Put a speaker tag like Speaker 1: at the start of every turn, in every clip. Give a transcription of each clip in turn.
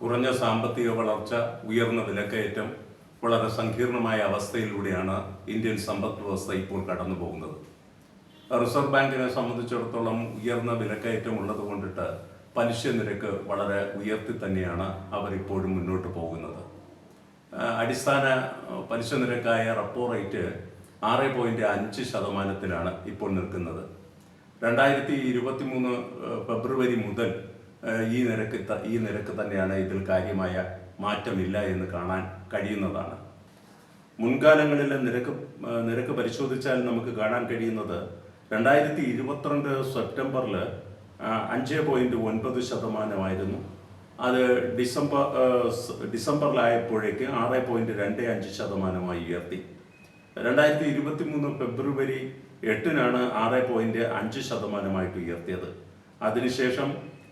Speaker 1: കുറഞ്ഞ സാമ്പത്തിക വളർച്ച ഉയർന്ന വിലക്കയറ്റം വളരെ സങ്കീർണമായ അവസ്ഥയിലൂടെയാണ് ഇന്ത്യൻ സമ്പദ് വ്യവസ്ഥ ഇപ്പോൾ കടന്നു പോകുന്നത്. റിസർവ് ബാങ്കിനെ സംബന്ധിച്ചിടത്തോളം ഉയർന്ന വിലക്കയറ്റം ഉള്ളത് കൊണ്ടിട്ട് പലിശ നിരക്ക് വളരെ ഉയർത്തി തന്നെയാണ് അവരിപ്പോഴും മുന്നോട്ട് പോകുന്നത്. അടിസ്ഥാന പലിശ നിരക്കായ റെപ്പോ റേറ്റ് ആറ് പോയിന്റ് അഞ്ച് ശതമാനത്തിലാണ് ഇപ്പോൾ നിൽക്കുന്നത്. രണ്ടായിരത്തി ഇരുപത്തി മൂന്ന് ഫെബ്രുവരി മുതൽ ഈ നിരക്ക് ഈ നിരക്ക് തന്നെയാണ് ഇതിൽ കാര്യമായ മാറ്റമില്ല എന്ന് കാണാൻ കഴിയുന്നതാണ്. മുൻകാലങ്ങളിലെ നിരക്ക് നിരക്ക് പരിശോധിച്ചാൽ നമുക്ക് കാണാൻ കഴിയുന്നത് രണ്ടായിരത്തി ഇരുപത്തിരണ്ട് സെപ്റ്റംബറിൽ അഞ്ച് പോയിന്റ് ഒൻപത് ശതമാനമായിരുന്നു. അത് ഡിസംബർ ഡിസംബറിലായപ്പോഴേക്ക് ആറ് പോയിന്റ് രണ്ട് അഞ്ച് ശതമാനമായി ഉയർത്തി. രണ്ടായിരത്തി ഇരുപത്തി മൂന്ന് ഫെബ്രുവരി എട്ടിനാണ് ആറ് പോയിന്റ് അഞ്ച് ശതമാനമായിട്ട് ഉയർത്തിയത്. അതിനുശേഷം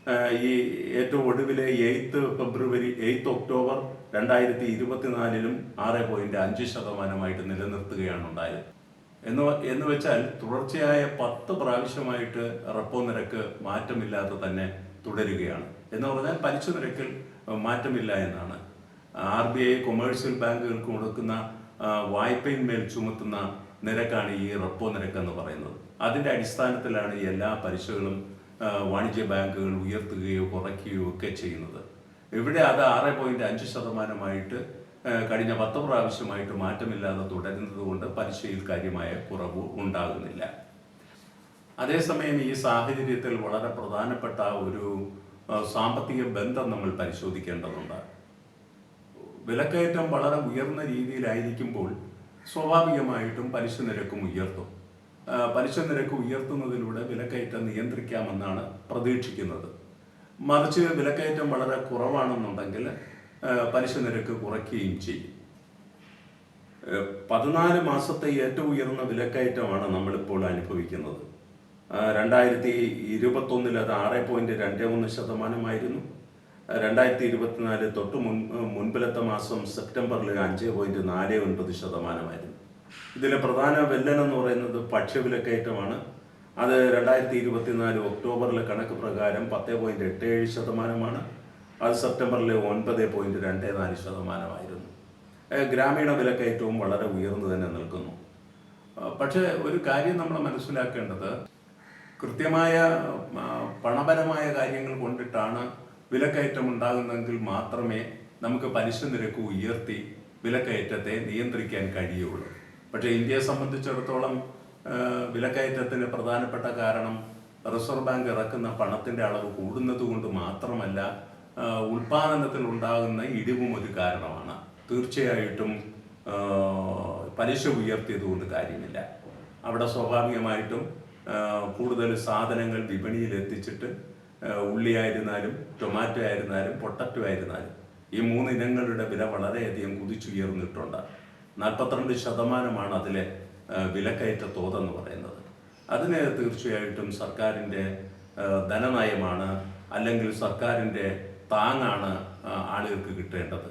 Speaker 1: ഈ ഏറ്റവും ഒടുവിലെ എയ്ത്ത് ഫെബ്രുവരി എയ്ത്ത് ഒക്ടോബർ രണ്ടായിരത്തി ഇരുപത്തിനാലിലും ആറ് പോയിന്റ് അഞ്ച് ശതമാനമായിട്ട് നിലനിർത്തുകയാണ് ഉണ്ടായത്. എന്ന് എന്ന് വെച്ചാൽ തുടർച്ചയായ പത്ത് പ്രാവശ്യമായിട്ട് റെപ്പോ നിരക്ക് മാറ്റമില്ലാതെ തന്നെ തുടരുകയാണ്. എന്ന് പറഞ്ഞാൽ പലിശ നിരക്കിൽ മാറ്റമില്ല എന്നാണ്. ആർ ബി ഐ കൊമേഴ്സ്യൽ ബാങ്കുകൾക്ക് കൊടുക്കുന്ന വായ്പയിന്മേൽ ചുമത്തുന്ന നിരക്കാണ് ഈ റെപ്പോ നിരക്ക് എന്ന് പറയുന്നത്. അതിന്റെ അടിസ്ഥാനത്തിലാണ് എല്ലാ പലിശകളും വാണിജ്യ ബാങ്കുകൾ ഉയർത്തുകയോ കുറയ്ക്കുകയോ ഒക്കെ ചെയ്യുന്നത്. ഇവിടെ അത് ആറ് പോയിന്റ് അഞ്ച് ശതമാനമായിട്ട് കഴിഞ്ഞ പത്ത് പ്രാവശ്യമായിട്ട് മാറ്റമില്ലാതെ തുടരുന്നത് കൊണ്ട് പലിശയിൽ കാര്യമായ കുറവ് ഉണ്ടാകുന്നില്ല. അതേസമയം ഈ സാഹചര്യത്തിൽ വളരെ പ്രധാനപ്പെട്ട ഒരു സാമ്പത്തിക ബന്ധം നമ്മൾ പരിശോധിക്കേണ്ടതുണ്ട്. വിലക്കയറ്റം വളരെ ഉയർന്ന രീതിയിലായിരിക്കുമ്പോൾ സ്വാഭാവികമായിട്ടും പലിശ നിരക്കും ഉയർത്തും. പലിശ നിരക്ക് ഉയർത്തുന്നതിലൂടെ വിലക്കയറ്റം നിയന്ത്രിക്കാമെന്നാണ് പ്രതീക്ഷിക്കുന്നത്. മറിച്ച് വിലക്കയറ്റം വളരെ കുറവാണെന്നുണ്ടെങ്കിൽ പലിശ നിരക്ക് കുറയ്ക്കുകയും ചെയ്യും. പതിനാല് മാസത്തെ ഏറ്റവും ഉയർന്ന വിലക്കയറ്റമാണ് നമ്മളിപ്പോൾ അനുഭവിക്കുന്നത്. രണ്ടായിരത്തി ഇരുപത്തൊന്നിൽ അത് ആറ് പോയിന്റ് രണ്ട് മൂന്ന് ശതമാനമായിരുന്നു. രണ്ടായിരത്തി ഇരുപത്തിനാല് തൊട്ട് മുൻ മുൻപിലത്തെ മാസം സെപ്റ്റംബറിൽ അഞ്ച് പോയിന്റ് നാല് ഒൻപത് ശതമാനമായിരുന്നു. ഇതിലെ പ്രധാന വെല്ലൻ എന്ന് പറയുന്നത് ഭക്ഷ്യവിലക്കയറ്റമാണ് അത് രണ്ടായിരത്തി ഇരുപത്തിനാല് ഒക്ടോബറിലെ കണക്ക് പ്രകാരം പത്ത് പോയിന്റ് എട്ട് ഏഴ് ശതമാനമാണ്. അത് സെപ്റ്റംബറിലെ ഒൻപത് പോയിന്റ് രണ്ട് നാല് ശതമാനമായിരുന്നു ഗ്രാമീണ വിലക്കയറ്റവും വളരെ ഉയർന്നു തന്നെ നിൽക്കുന്നു. പക്ഷേ ഒരു കാര്യം നമ്മൾ മനസ്സിലാക്കേണ്ടത് കൃത്യമായ പണപരമായ കാര്യങ്ങൾ കൊണ്ടിട്ടാണ് വിലക്കയറ്റം ഉണ്ടാകുന്നതെങ്കിൽ മാത്രമേ നമുക്ക് പലിശ നിരക്ക് ഉയർത്തി വിലക്കയറ്റത്തെ നിയന്ത്രിക്കാൻ കഴിയുള്ളൂ. പക്ഷേ ഇന്ത്യയെ സംബന്ധിച്ചിടത്തോളം വിലക്കയറ്റത്തിന് പ്രധാനപ്പെട്ട കാരണം റിസർവ് ബാങ്ക് ഇറക്കുന്ന പണത്തിന്റെ അളവ് കൂടുന്നത് കൊണ്ട് മാത്രമല്ല ഉൽപാദനത്തിൽ ഉണ്ടാകുന്ന ഇടിവും ഒരു കാരണമാണ്. തീർച്ചയായിട്ടും പലിശ ഉയർത്തിയത് കൊണ്ട് കാര്യമില്ല. അവിടെ സ്വാഭാവികമായിട്ടും കൂടുതൽ സാധനങ്ങൾ വിപണിയിൽ എത്തിച്ചിട്ട് ഉള്ളി ഉള്ളിയായിരുന്നാലും ടൊമാറ്റോ ആയിരുന്നാലും പൊട്ടറ്റോ ആയിരുന്നാലും ഈ മൂന്ന് ഇനങ്ങളുടെ വില വളരെയധികം കുതിച്ചുയർന്നിട്ടുണ്ട്. നാൽപ്പത്തിരണ്ട് ശതമാനമാണ് അതിലെ വിലക്കയറ്റ തോതെന്ന് പറയുന്നത്. അതിന് തീർച്ചയായിട്ടും സർക്കാരിന്റെ ധനനയമാണ് അല്ലെങ്കിൽ സർക്കാരിന്റെ താങ്ങാണ് ആളുകൾക്ക് കിട്ടേണ്ടത്.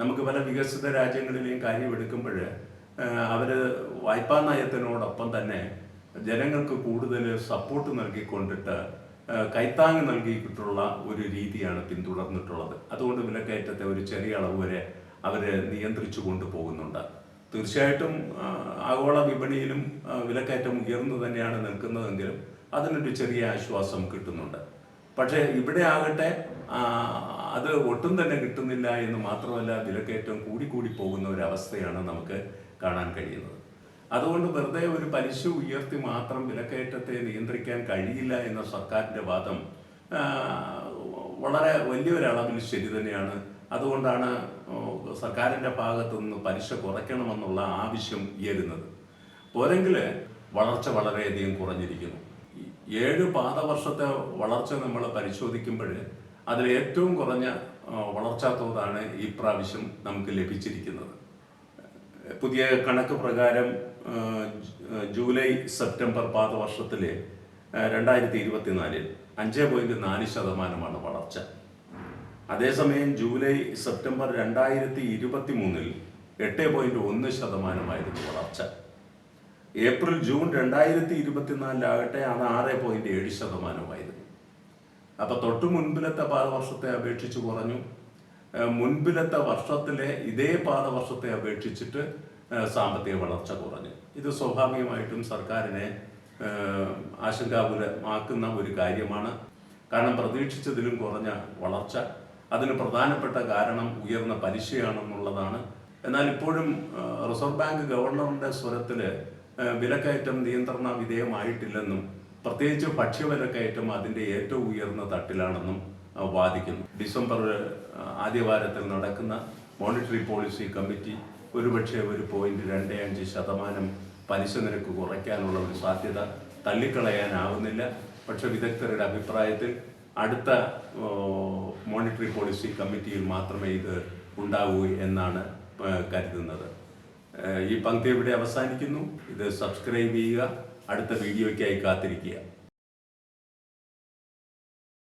Speaker 1: നമുക്ക് പല വികസിത രാജ്യങ്ങളിലെയും കാര്യം എടുക്കുമ്പോൾ അവർ വായ്പാ നയത്തിനോടൊപ്പം തന്നെ ജനങ്ങൾക്ക് കൂടുതൽ സപ്പോർട്ട് നൽകിക്കൊണ്ടിട്ട് കൈത്താങ് നൽകിയിട്ടുള്ള ഒരു രീതിയാണ് പിന്തുടർന്നിട്ടുള്ളത്. അതുകൊണ്ട് വിലക്കയറ്റത്തെ ഒരു ചെറിയ അളവ് വരെ അവരെ നിയന്ത്രിച്ചു കൊണ്ടുപോകുന്നുണ്ട്. തീർച്ചയായിട്ടും ആഗോള വിപണിയിലും വിലക്കയറ്റം ഉയർന്നു തന്നെയാണ് നിൽക്കുന്നതെങ്കിലും അതിനൊരു ചെറിയ ആശ്വാസം കിട്ടുന്നുണ്ട്. പക്ഷേ ഇവിടെ ആകട്ടെ അത് ഒട്ടും തന്നെ കിട്ടുന്നില്ല എന്ന് മാത്രമല്ല വിലക്കയറ്റം കൂടിക്കൂടി പോകുന്ന ഒരു അവസ്ഥയാണ് നമുക്ക് കാണാൻ കഴിയുന്നത്. അതുകൊണ്ട് വെറുതെ ഒരു പലിശ ഉയർത്തി മാത്രം വിലക്കയറ്റത്തെ നിയന്ത്രിക്കാൻ കഴിയില്ല എന്ന സർക്കാരിന്റെ വാദം വളരെ വലിയൊരളവിൽ ശരി തന്നെയാണ് അതുകൊണ്ടാണ് സർക്കാരിന്റെ ഭാഗത്തു നിന്ന് പലിശ കുറയ്ക്കണമെന്നുള്ള ആവശ്യം ഉയരുന്നത്. പോരെങ്കിൽ വളർച്ച വളരെയധികം കുറഞ്ഞിരിക്കുന്നു. ഏഴ് പാദവർഷത്തെ വളർച്ച നമ്മൾ പരിശോധിക്കുമ്പോൾ അതിൽ ഏറ്റവും കുറഞ്ഞ വളർച്ചാ തോതാണ് ഈ പ്രാവശ്യം നമുക്ക് ലഭിച്ചിരിക്കുന്നത്. പുതിയ കണക്ക് പ്രകാരം ജൂലൈ സെപ്റ്റംബർ പാദവർഷത്തിലെ രണ്ടായിരത്തി ഇരുപത്തിനാലിൽ അഞ്ച് പോയിന്റ് നാല് ശതമാനമാണ് വളർച്ച. അതേസമയം ജൂലൈ സെപ്റ്റംബർ രണ്ടായിരത്തി ഇരുപത്തി മൂന്നിൽ എട്ട് പോയിന്റ് ഒന്ന് ശതമാനമായിരുന്നു വളർച്ച. ഏപ്രിൽ ജൂൺ രണ്ടായിരത്തി ഇരുപത്തിനാലിലാകട്ടെ അത് ആറ് പോയിന്റ് ഏഴ് ശതമാനമായിരുന്നു. അപ്പൊ തൊട്ടു മുൻപിലത്തെ പാദവർഷത്തെ അപേക്ഷിച്ച് കുറഞ്ഞു മുൻപിലത്തെ വർഷത്തിലെ ഇതേ പാദവർഷത്തെ അപേക്ഷിച്ചിട്ട് സാമ്പത്തിക വളർച്ച കുറഞ്ഞു. ഇത് സ്വാഭാവികമായിട്ടും സർക്കാരിനെ ആശങ്കാപുരമാക്കുന്ന ഒരു കാര്യമാണ്. കാരണം പ്രതീക്ഷിച്ചതിലും കുറഞ്ഞ വളർച്ച. അതിന് പ്രധാനപ്പെട്ട കാരണം ഉയർന്ന പലിശയാണെന്നുള്ളതാണ്. എന്നാൽ ഇപ്പോഴും റിസർവ് ബാങ്ക് ഗവർണറുടെ സ്വരത്തിൽ വിലക്കയറ്റം നിയന്ത്രണ വിധേയമായിട്ടില്ലെന്നും പ്രത്യേകിച്ച് ഭക്ഷ്യവിലക്കയറ്റം അതിന്റെ ഏറ്റവും ഉയർന്ന തട്ടിലാണെന്നും വാദിക്കുന്നു. ഡിസംബർ ആദ്യവാരത്തിൽ നടക്കുന്ന മോണിറ്ററി പോളിസി കമ്മിറ്റി ഒരുപക്ഷെ ഒരു പോയിന്റ് രണ്ട് അഞ്ച് ശതമാനം പലിശ നിരക്ക് കുറയ്ക്കാനുള്ള ഒരു സാധ്യത തള്ളിക്കളയാനാവുന്നില്ല. പക്ഷെ വിദഗ്ധരുടെ അഭിപ്രായത്തിൽ അടുത്ത മോണിറ്ററി പോളിസി കമ്മിറ്റിയിൽ മാത്രമേ ഇത് ഉണ്ടാവൂ എന്നാണ് കരുതുന്നത്. ഈ പങ്ക്തി ഇവിടെ അവസാനിക്കുന്നു. ഇത് സബ്സ്ക്രൈബ് ചെയ്യുക. അടുത്ത വീഡിയോയ്ക്കായി കാത്തിരിക്കുക.